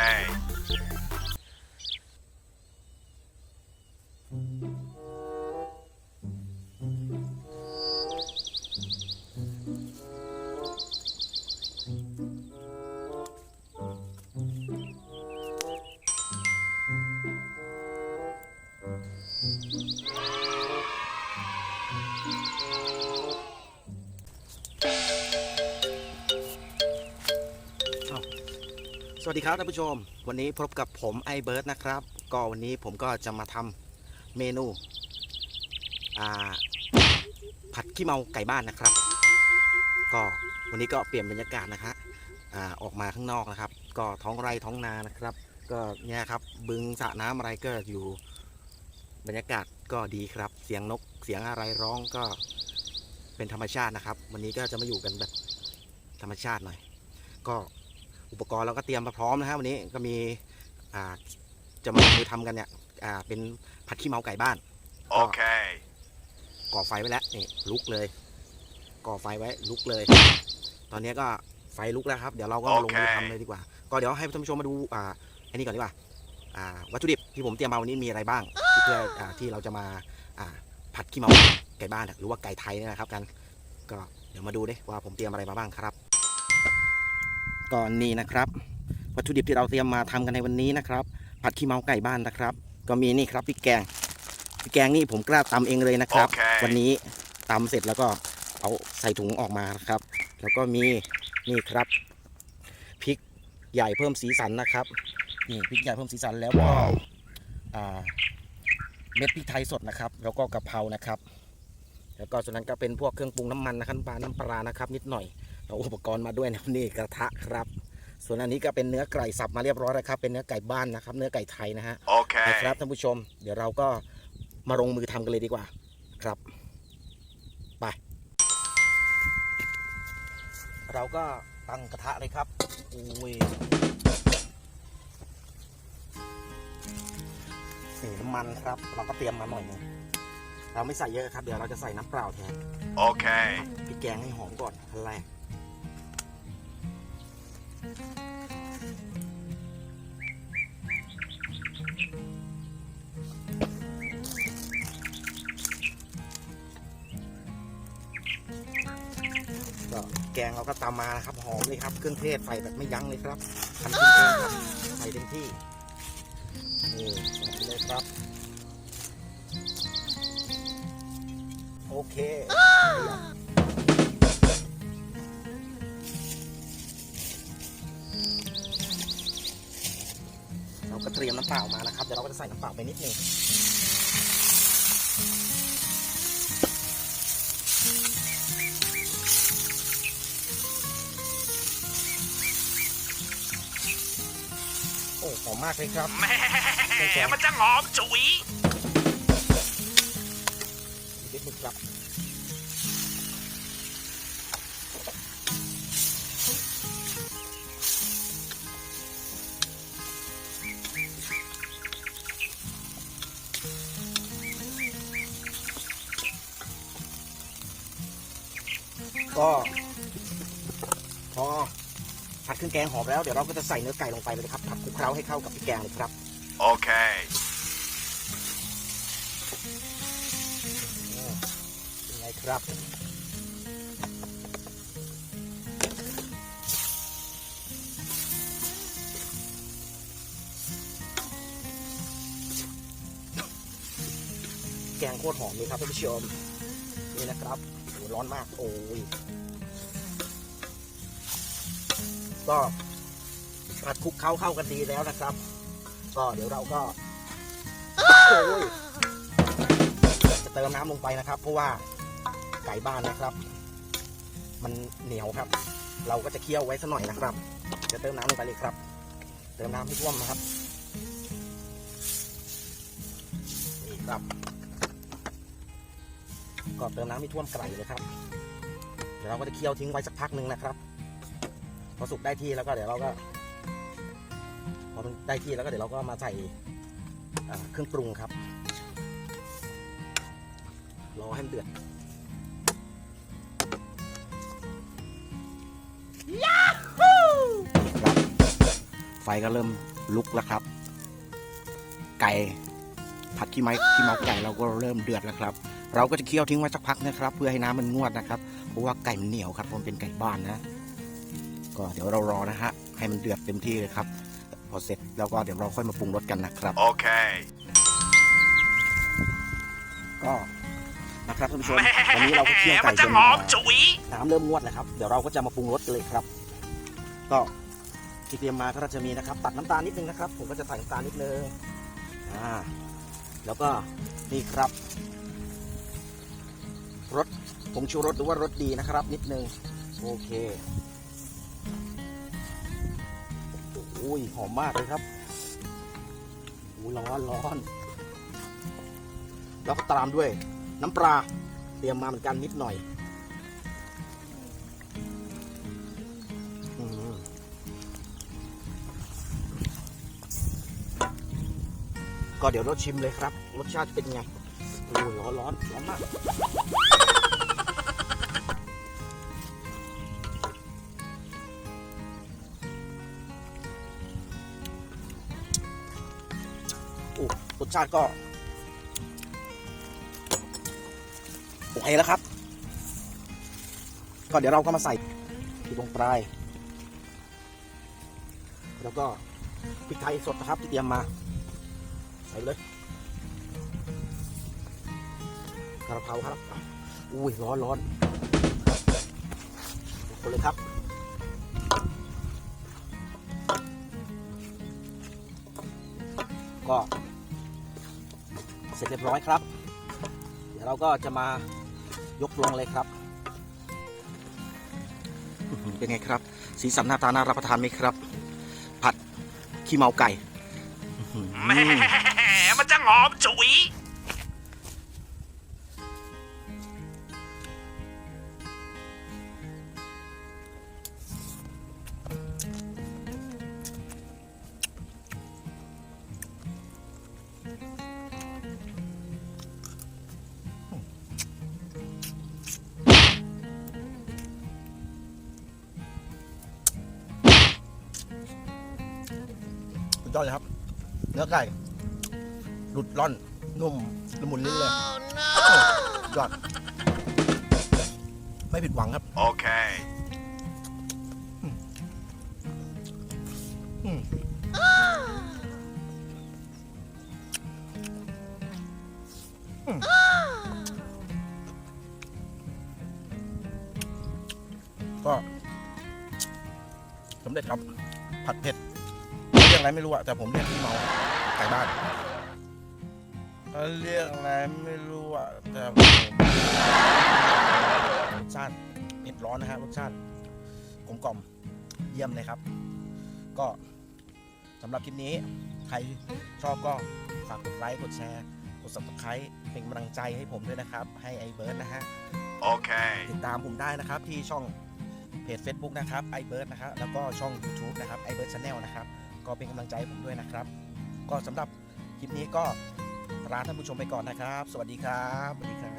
Okay. สวัสดีครับท่านผู้ชม วันนี้พบกับผมไอเบิร์ดนะครับ ก็วันนี้ผมก็จะมาทำเมนูผัดขี้เมาไก่บ้านนะครับ ก็วันนี้ก็เปลี่ยนบรรยากาศนะฮะอ่าออกมาข้างนอกนะครับ ก็ท้องไร่ท้องนานะครับ ก็เนี่ยครับบึงสระน้ำอะไรก็อยู่บรรยากาศก็ดีครับ เสียงนกเสียงอะไรร้องก็เป็นธรรมชาตินะครับ วันนี้ก็จะมาอยู่กันแบบธรรมชาติหน่อย ก็ อุปกรณ์เราก็เตรียมมาพร้อมนะฮะวันนี้ก็มีอ่าจะมามือทำกันเนี่ยอ่าเป็นผัดขี้เมาไก่บ้าน Okay. ก่อไฟไว้แล้วนี่ลุกเลย ก่อไฟไว้ลุกเลย ตอนนี้ก็ไฟลุกแล้วครับ เดี๋ยวเราก็มาลงมือโอเคทำเลยดีกว่า ก็เดี๋ยวให้ท่านผู้ชมมาดูอ่าอันนี้ก่อนดีกว่าอ่า วัตถุดิบที่ผมเตรียมมาวันนี้มีอะไรบ้างที่เพื่ออ่าที่เราจะมาอ่าผัดขี้เมาไก่บ้านหรือว่าไก่ไทยเนี่ยนะครับกันก็เดี๋ยวมาดูดิว่าผมเตรียมอะไรมาบ้างครับ ก่อนนี้นะครับ วัตถุดิบที่เราเตรียมมาทำกันในวันนี้นะครับ ผัดขี้เมาไก่บ้านนะครับ ก็มีนี่ครับพริกแกงพริกแกงนี่ผมกล้าตำเองเลยนะครับโอเควันนี้ตำเสร็จแล้วก็เอาใส่ถุงออกมานะครับ แล้วก็มีนี่ครับพริกใหญ่เพิ่มสีสันนะครับนี่พริกใหญ่เพิ่มสีสันแล้วก็อ่าเม็ดพริกไทยสดนะครับ แล้วก็กะเพรานะครับ แล้วก็ส่วนนั้นก็เป็นพวกเครื่องปรุงน้ำมันนะครับน้ำปลาน้ำปลานะครับ นิดหน่อย เอาอุปกรณ์มาด้วยนะนี่กระทะครับ ส่วนอันนี้ก็เป็นเนื้อไก่สับมาเรียบร้อยแล้วครับ เป็นเนื้อไก่บ้านนะครับ เนื้อไก่ไทยนะฮะ Okay. นะครับท่านผู้ชม เดี๋ยวเราก็มาลงมือทำกันเลยดีกว่า ครับ ไป เราก็ตั้งกระทะเลยครับอุ้ยนี่น้ำมันครับ เราก็เตรียมมาหน่อยหนึงเราไม่ใส่เยอะครับ เดี๋ยวเราจะใส่น้ำเปล่าแทน Okay. พริกแกงให้หอมก่อนขั้นแรก ก็แกงเราก็ตามมานะครับหอมเลยครับ เครื่องเทศใส่แบบไม่ยั้งเลยครับทำกินเองครับใส่เต็มที่นี่ใส่เลยครับ โอเค ก็เตรียมน้ำเปล่ามานะครับ เดี๋ยวเราก็จะใส่น้ำเปล่าไปนิดนึงโอ้หอมมากเลยครับแหม่มันจะหอมจุ๋ยนิดนึงครับ ก็พอผัดเครื่องแกงหอมแล้วเดี๋ยวเราก็จะใส่เนื้อไก่ลงไปเลยนะครับผัดคลุกเคล้าให้เข้ากับพริกแกงเลยครับ Okay. เป็นไงครับแกงโคตรหอมเลยครับท่านผู้ชมนี่นะครับโอ้ ร้อนมาก โอ้ย ก็ผัดคลุกเข้าเข้ากันดีแล้วนะครับ ก็เดี๋ยวเราก็โอ้ยจะเติมน้ำลงไปนะครับ เพราะว่าไก่บ้านนะครับ มันเหนียวครับ เราก็จะเคี่ยวไว้สักหน่อยนะครับ จะเติมน้ำลงไปเลยครับ เติมน้ำให้ท่วมนะครับนี่ครับ ก็เติมน้ำให้ท่วมไก่เลยครับ เดี๋ยวเราก็จะเคี่ยวทิ้งไว้สักพักหนึ่งนะครับ พอสุกได้ที่แล้วก็เดี๋ยวเราก็ พอมันได้ที่แล้วก็เดี๋ยวเราก็มาใส่เครื่องปรุงครับ รอให้มันเดือดครับไฟก็เริ่มลุกแล้วครับ ไก่ผัดขี้ไม้ขี้เมาไก่เราก็เริ่มเดือดแล้วครับ เราก็จะเคี่ยวทิ้งไว้สักพักนะครับ เพื่อให้น้ำมันงวดนะครับ เพราะว่าไก่มันเหนียวครับผมเป็นไก่บ้านนะ ก็เดี๋ยวเรารอนะฮะให้มันเดือดเต็มที่เลยครับ พอเสร็จแล้วก็เดี๋ยวเราค่อยมาปรุงรสกันนะครับ Okay. ก็นะครับท่านผู้ชมวันนี้เราก็เคี่ยวไก่มันจจะนหอมฉุยน้ำเริ่มงวดแล้วครับ เดี๋ยวเราก็จะมาปรุงรสกันเลยครับ ก็ที่เตรียมมาก็จะมีนะครับ ตัดน้ำตาลนิดนึงนะครับ ผมก็จะใส่น้ำตาลนิดนึงอ่าแล้วก็นี่ครับ รสผงชูรสหรือว่ารสดีนะครับ นิดนึงโอเคโอ้ยหอมมากเลยครับโอ้ร้อนร้อนแล้วก็ตามด้วย น้ำปลาเตรียมมาเหมือนกันนิดหน่อยก็เดี๋ยวเราชิมเลยครับ รสชาติเป็นไงโอ้ร้อนร้อนร้อนมาก สชาติก็โอเคแล้วครับ ก็เดี๋ยวเราก็มาใส่ที่ตรงปลาย แล้วก็พริกไทยสดนะครับที่เตรียมมา ใส่เลยกระเพราครับ อุ้ยร้อนร้อนคนเลยครับก็ เสร็จเรียบร้อยครับ เดี๋ยวเราก็จะมายกลงเลยครับ เป็นไงครับ สีสันหน้าตาน่ารับประทานไหมครับ ผัดขี้เมาไก่แหมมันจะหอมฉุย อดเลยครับ เนื้อไก่หลุดร่อน นุ่มละมุนลิ้นเลยโอ้ยอด ไม่ผิดหวังครับ Okay. อืมอืมก็สำเร็จครับ ผัดเผ็ดเรียก อะไรไม่รู้อะแต่ผมเรียกขี้เมาไก่บ้านเขาเรียกอะไรไม่รู้อะแต่ผมรสชาติเผ็ดร้อนนะฮะรสชาติกลมกล่อมเยี่ยมเลยครับ ก็สำหรับคลิปนี้ใครชอบก็ฝากกดไลค์กดแชร์กด subscribe เป็นกำลังใจให้ผมด้วยนะครับ ให้ไอเบิร์ดนะฮะ Okay. ติดตามผมได้นะครับที่ช่องเพจ Facebook นะครับไอเบิร์ดนะครับแล้วก็ช่อง YouTube นะครับไอเบิร์ดชาแนลนะครับ ก็เป็นกำลังใจให้ผมด้วยนะครับ ก็สำหรับคลิปนี้ก็ลาท่านผู้ชมไปก่อนนะครับ สวัสดีครับสวัสดี